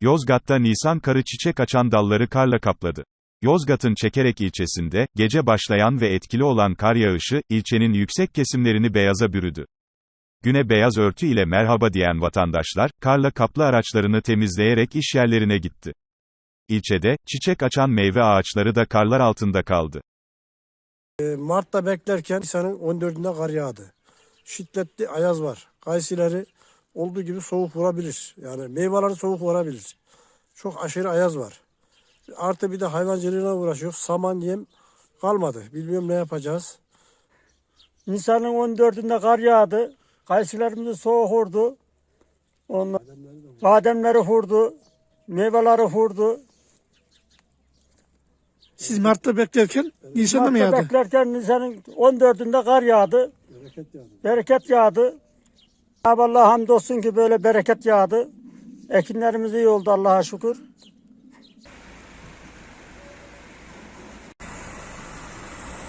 Yozgat'ta Nisan karı çiçek açan dalları karla kapladı. Yozgat'ın Çekerek ilçesinde, gece başlayan ve etkili olan kar yağışı, ilçenin yüksek kesimlerini beyaza bürüdü. Güne beyaz örtü ile merhaba diyen vatandaşlar, karla kaplı araçlarını temizleyerek iş yerlerine gitti. İlçede, çiçek açan meyve ağaçları da karlar altında kaldı. Mart'ta beklerken Nisan'ın 14'ünde kar yağdı. Şiddetli ayaz var. Kaysileri olduğu gibi soğuk vurabilir. Yani meyveleri soğuk vurabilir. Çok aşırı ayaz var. Artı bir de hayvancılığına uğraşıyor. Saman yem kalmadı. Bilmiyorum ne yapacağız. Nisan'ın 14'ünde kar yağdı. Kaysilerimiz soğuk vurdu. Onlar, bademleri vurdu. Meyveleri vurdu. Siz Mart'ta beklerken Nisan'da mı Mart'ta yağdı? beklerken Nisan'ın 14'ünde kar yağdı. Bereket yağdı. Cenab-ı Allah hamdolsun ki böyle bereket yağdı. Ekinlerimiz iyi oldu Allah'a şükür.